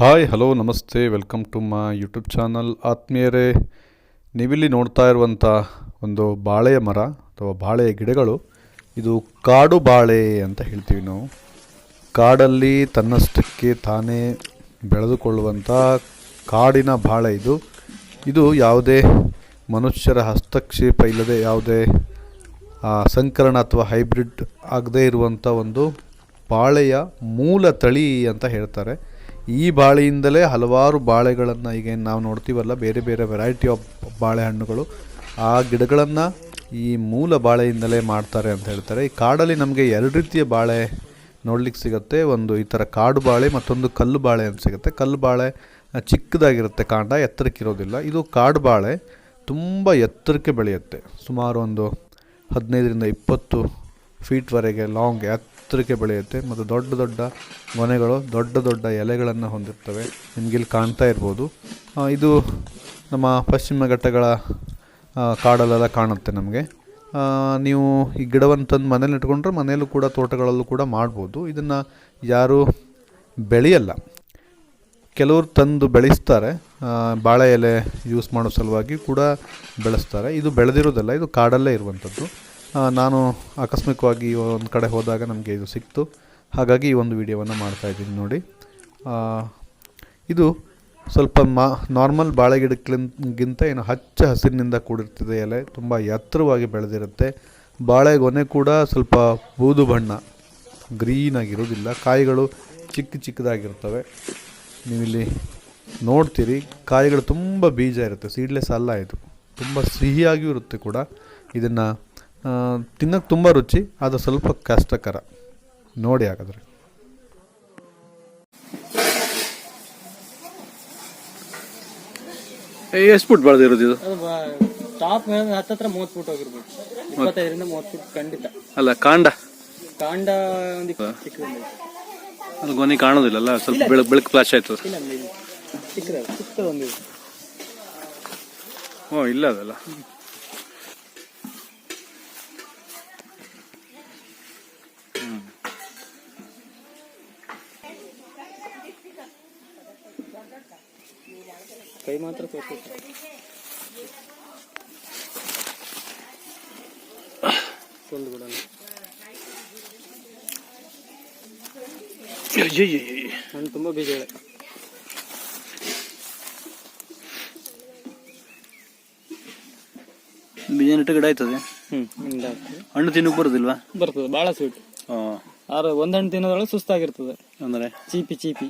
Hi, hello, ನಮಸ್ತೆ, welcome to my YouTube channel. ಆತ್ಮೀಯರೇ, ನೀವಿಲ್ಲಿ ನೋಡ್ತಾ ಇರುವಂಥ ಒಂದು ಬಾಳೆಯ ಮರ ಅಥವಾ ಬಾಳೆಯ ಗಿಡಗಳು, ಇದು ಕಾಡು ಬಾಳೆ ಅಂತ ಹೇಳ್ತೀವಿ ನಾವು. ಕಾಡಲ್ಲಿ ತನ್ನಷ್ಟಕ್ಕೆ ತಾನೇ ಬೆಳೆದುಕೊಳ್ಳುವಂಥ ಕಾಡಿನ ಬಾಳೆ ಇದು. ಇದು ಯಾವುದೇ ಮನುಷ್ಯರ ಹಸ್ತಕ್ಷೇಪ ಇಲ್ಲದೆ, ಯಾವುದೇ ಸಂಕರಣ ಅಥವಾ ಹೈಬ್ರಿಡ್ ಆಗದೇ ಇರುವಂಥ ಒಂದು ಬಾಳೆಯ ಮೂಲ ತಳಿ ಅಂತ ಹೇಳ್ತಾರೆ. ಈ ಬಾಳೆಯಿಂದಲೇ ಹಲವಾರು ಬಾಳೆಗಳನ್ನು ಈಗ ನಾವು ನೋಡ್ತೀವಲ್ಲ, ಬೇರೆ ಬೇರೆ ವೆರೈಟಿ ಆಫ್ ಬಾಳೆಹಣ್ಣುಗಳು ಆ ಗಿಡಗಳನ್ನು ಈ ಮೂಲ ಬಾಳೆಯಿಂದಲೇ ಮಾಡ್ತಾರೆ ಅಂತ ಹೇಳ್ತಾರೆ. ಈ ಕಾಡಲ್ಲಿ ನಮಗೆ ಎರಡು ರೀತಿಯ ಬಾಳೆ ನೋಡ್ಲಿಕ್ಕೆ ಸಿಗುತ್ತೆ. ಒಂದು ಈ ಥರ ಕಾಡು ಬಾಳೆ, ಮತ್ತೊಂದು ಕಲ್ಲು ಬಾಳೆ ಅಂತ ಸಿಗುತ್ತೆ. ಕಲ್ಲು ಬಾಳೆ ಚಿಕ್ಕದಾಗಿರುತ್ತೆ ಕಾಂಡ ಎತ್ತರಕ್ಕಿರೋದಿಲ್ಲ ಇದು ಕಾಡು ಬಾಳೆ, ತುಂಬ ಎತ್ತರಕ್ಕೆ ಬೆಳೆಯುತ್ತೆ. ಸುಮಾರು ಒಂದು ಹದಿನೈದರಿಂದ ಇಪ್ಪತ್ತು ಫೀಟ್ವರೆಗೆ ಲಾಂಗ್ ಎತ್ತರಕ್ಕೆ ಬೆಳೆಯುತ್ತೆ ಮತ್ತು ದೊಡ್ಡ ದೊಡ್ಡ ಗೊನೆಗಳು ದೊಡ್ಡ ದೊಡ್ಡ ಎಲೆಗಳನ್ನು ಹೊಂದಿರ್ತವೆ. ನಿಮ್ಗೆ ಇಲ್ಲಿ ಕಾಣ್ತಾ ಇರ್ಬೋದು. ಇದು ನಮ್ಮ ಪಶ್ಚಿಮ ಘಟ್ಟಗಳ ಕಾಡಲ್ಲೆಲ್ಲ ಕಾಣುತ್ತೆ ನಮಗೆ. ನೀವು ಈ ಗಿಡವನ್ನು ತಂದು ಮನೇಲಿ ಇಟ್ಕೊಂಡ್ರೆ ಮನೆಯಲ್ಲೂ ಕೂಡ, ತೋಟಗಳಲ್ಲೂ ಕೂಡ ಮಾಡ್ಬೋದು. ಇದನ್ನು ಯಾರು ಬೆಳೆಯಲ್ಲ. ಕೆಲವರು ತಂದು ಬೆಳೆಸ್ತಾರೆ. ಬಾಳೆ ಎಲೆ ಯೂಸ್ ಮಾಡೋ ಸಲುವಾಗಿ ಕೂಡ ಬೆಳೆಸ್ತಾರೆ. ಇದು ಬೆಳೆದಿರೋದಲ್ಲ, ಇದು ಕಾಡಲ್ಲೇ ಇರುವಂಥದ್ದು. ನಾನು ಆಕಸ್ಮಿಕವಾಗಿ ಒಂದು ಕಡೆ ಹೋದಾಗ ನಮಗೆ ಇದು ಸಿಕ್ತು. ಹಾಗಾಗಿ ಈ ಒಂದು ವಿಡಿಯೋವನ್ನು ಮಾಡ್ತಾಯಿದ್ದೀನಿ ನೋಡಿ. ಇದು ಸ್ವಲ್ಪ ಮಾ, ನಾರ್ಮಲ್ ಬಾಳೆ ಗಿಡಕ್ಕಿಂತ ಏನು ಹಚ್ಚ ಹಸಿರಿನಿಂದ ಕೂಡಿರ್ತದೆ ಎಲೆ, ತುಂಬ ಎತ್ತರವಾಗಿ ಬೆಳೆದಿರುತ್ತೆ. ಬಾಳೆಗೊನೆ ಕೂಡ ಸ್ವಲ್ಪ ಬೂದು ಬಣ್ಣ, ಗ್ರೀನ್ ಆಗಿರೋದಿಲ್ಲ. ಕಾಯಿಗಳು ಚಿಕ್ಕ ಚಿಕ್ಕದಾಗಿರ್ತವೆ. ನೀವಿಲ್ಲಿ ನೋಡ್ತೀರಿ, ಕಾಯಿಗಳು ತುಂಬ ಬೀಜ ಇರುತ್ತೆ, ಸೀಡ್ಲೆಸ್ ಅಲ್ಲ ಇದು. ತುಂಬ ಸಿಹಿಯಾಗಿಯೂ ಇರುತ್ತೆ ಕೂಡ. ಇದನ್ನು ತಿನ್ನೋಕ್ಕೆ ತುಂಬ ರುಚಿ ಅದು ಸ್ವಲ್ಪ ಕಷ್ಟಕರ. ನೋಡಿ ಹಾಗಾದರೆ. ಎಷ್ಟು ಫುಟ್ ಬೆಳೆದಿರೋದು ಇದು? ಅದು ಟಾಪ್ ಮೇಲೆ ಹತ್ತತ್ರ ಮೂವತ್ತು ಫುಟ್ ಹೋಗಿರ್ಬೋದು. ಇಪ್ಪತ್ತೈದರಿಂದ ಮೂವತ್ತು ಫುಟ್ ಖಂಡಿತ. ಅಲ್ಲ ಕಾಂಡ? ಕಾಂಡ ಒಂದು ಅದು ಗೊನೆ ಕಾಣೋದಿಲ್ಲಲ್ಲ ಸ್ವಲ್ಪ ಬೆಳಕು ಬೆಳಕು ಫ್ಲಾಶ್ ಆಯ್ತು. ಚಿಕ್ಕದ ಒಂದು ಓ ಇಲ್ಲ ಅದಲ್ಲ. ಕೈ ಮಾತ್ರ ತೋರಿಸುತ್ತೆ ಒಂದು ಬಿಡ ಬೀಜಗಳೇ ಬೀಜ ನೆಟ್ಟ ಗಿಡ ಆಯ್ತದೆ ಹಣ್ಣು ತಿನ್ನಕ್ ಬರೋದಿಲ್ವಾ ಬರ್ತದೆ ಬಹಳ ಸ್ವೀಟ್ ಆದ್ರೆ ಒಂದ್ ಹಣ್ಣು ತಿನ್ನೋದ್ರೊಳಗೆ ಸುಸ್ತಾಗಿರ್ತದೆ ಅಂದ್ರೆ ಚೀಪಿ ಚೀಪಿ